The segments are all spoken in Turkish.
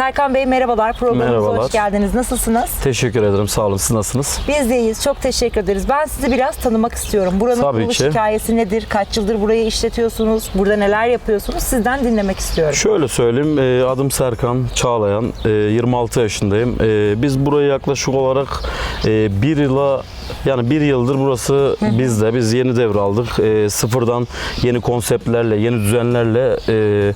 Serkan Bey merhabalar. Programımıza Merhabalar. hoş geldiniz. Nasılsınız? Teşekkür ederim. Sağ olun. Siz nasılsınız? Biz de iyiyiz. Çok teşekkür ederiz. Ben sizi biraz tanımak istiyorum. Buranın Tabii kuruluş ki. hikayesi nedir? Kaç yıldır burayı işletiyorsunuz? Burada neler yapıyorsunuz? Sizden dinlemek istiyorum. Şöyle söyleyeyim. e, Adım Serkan Çağlayan. e, 26 yaşındayım. E, Biz burayı yaklaşık olarak e, bir yıla yani bir yıldır burası bizde. Biz yeni devraldık. Sıfırdan yeni konseptlerle, yeni düzenlerle e,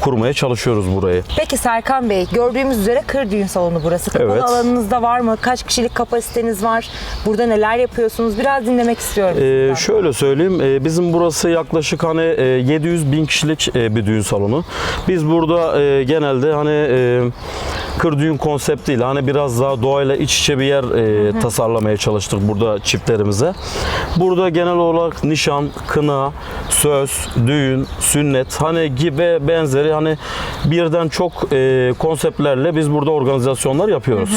kurmaya çalışıyoruz burayı. Peki Serkan Bey, gördüğümüz üzere kır düğün salonu burası. Kapalı Evet. alanınız da var mı? Kaç kişilik kapasiteniz var? Burada neler yapıyorsunuz? Biraz dinlemek istiyorum. Ee, sizden. şöyle söyleyeyim, e, bizim burası yaklaşık hani e, 700 bin kişilik e, bir düğün salonu. Biz burada e, genelde hani e, kır düğün konseptiyle hani biraz daha doğayla iç içe bir yer e, tasarlamaya çalıştık burada çiftlerimize. Burada genel olarak nişan, kına, söz, düğün, sünnet hani gibi benzeri hani birden çok e, konseptlerle biz burada organizasyonlar yapıyoruz.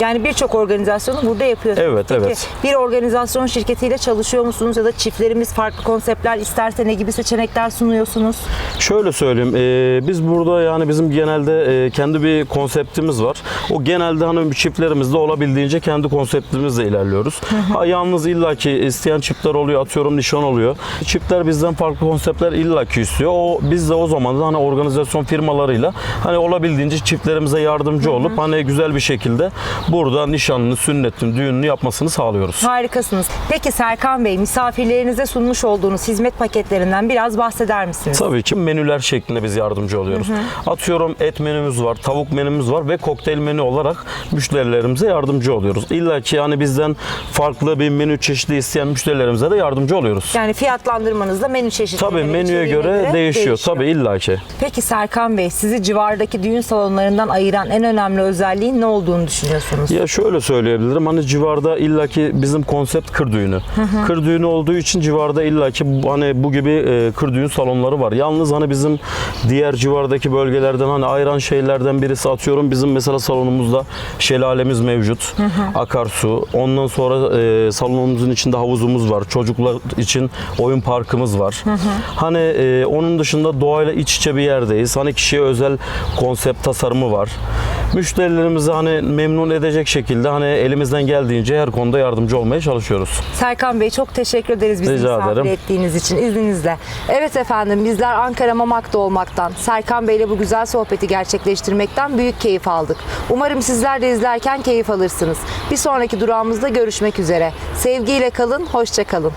Yani birçok organizasyonu burada yapıyorsunuz. Evet, Peki, evet. bir organizasyon şirketiyle çalışıyor musunuz ya da çiftlerimiz farklı konseptler isterse ne gibi seçenekler sunuyorsunuz? Şöyle söyleyeyim, e, biz burada yani bizim genelde e, kendi bir konseptimiz var. O genelde hani çiftlerimizde olabildiğince kendi konseptimizle ilerliyoruz. Ha, yalnız illaki isteyen çiftler oluyor, atıyorum nişan oluyor. Çiftler bizden farklı konseptler illaki istiyor. O biz de o zaman da hani organizasyon firmalarıyla hani olabildiğince çiftlerimize yardımcı olup hani güzel bir şekilde burada nişanını, sünnetini, düğününü yapmasını sağlıyoruz. Harikasınız. Peki Serkan Bey, misafirlerinize sunmuş olduğunuz hizmet paketlerinden biraz bahseder misiniz? Tabii ki menüler şeklinde biz yardımcı oluyoruz. Atıyorum et menümüz var, tavuk menümüz var ve kokteyl menü olarak müşterilerimize yardımcı oluyoruz. İlla ki yani bizden farklı bir menü çeşidi isteyen müşterilerimize de yardımcı oluyoruz. Yani fiyatlandırmanızda menü çeşitleri Tabii menüye içeriğine göre, değişiyor. Tabii illa ki. Peki Serkan Bey, sizi civardaki düğün salonlarından ayıran en önemli özelliğin ne olduğunu düşünüyorsunuz? Ya şöyle söyleyebilirim hani civarda illaki bizim konsept kır düğünü. Kır düğünü olduğu için civarda illaki hani bu gibi e, kır düğün salonları var. Yalnız hani bizim diğer civardaki bölgelerden hani ayıran şeylerden birisi atıyorum bizim mesela salonumuzda şelalemiz mevcut. Akarsu. Ondan sonra e, salonumuzun içinde havuzumuz var. Çocuklar için oyun parkımız var. Hani e, onun dışında doğayla iç içe bir yerdeyiz. Hani kişiye özel konsept tasarımı var. Müşterilerimizi hani memnun edecek şekilde hani elimizden geldiğince her konuda yardımcı olmaya çalışıyoruz. Serkan Bey çok teşekkür ederiz bizi Rica misafir ederim. ettiğiniz için izninizle. Evet efendim bizler Ankara Mamak'ta olmaktan, Serkan Bey ile bu güzel sohbeti gerçekleştirmekten büyük keyif aldık. Umarım sizler de izlerken keyif alırsınız. Bir sonraki durağımızda görüşmek üzere. Sevgiyle kalın, hoşça kalın.